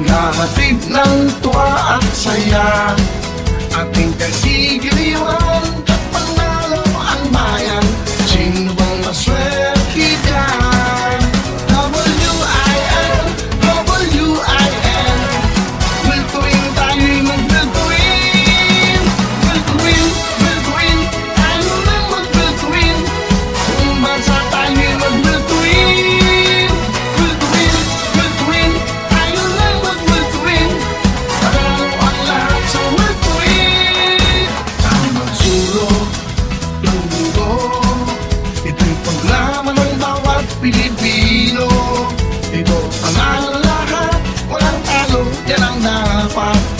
Naghahatid ng tuwa at saya. Five.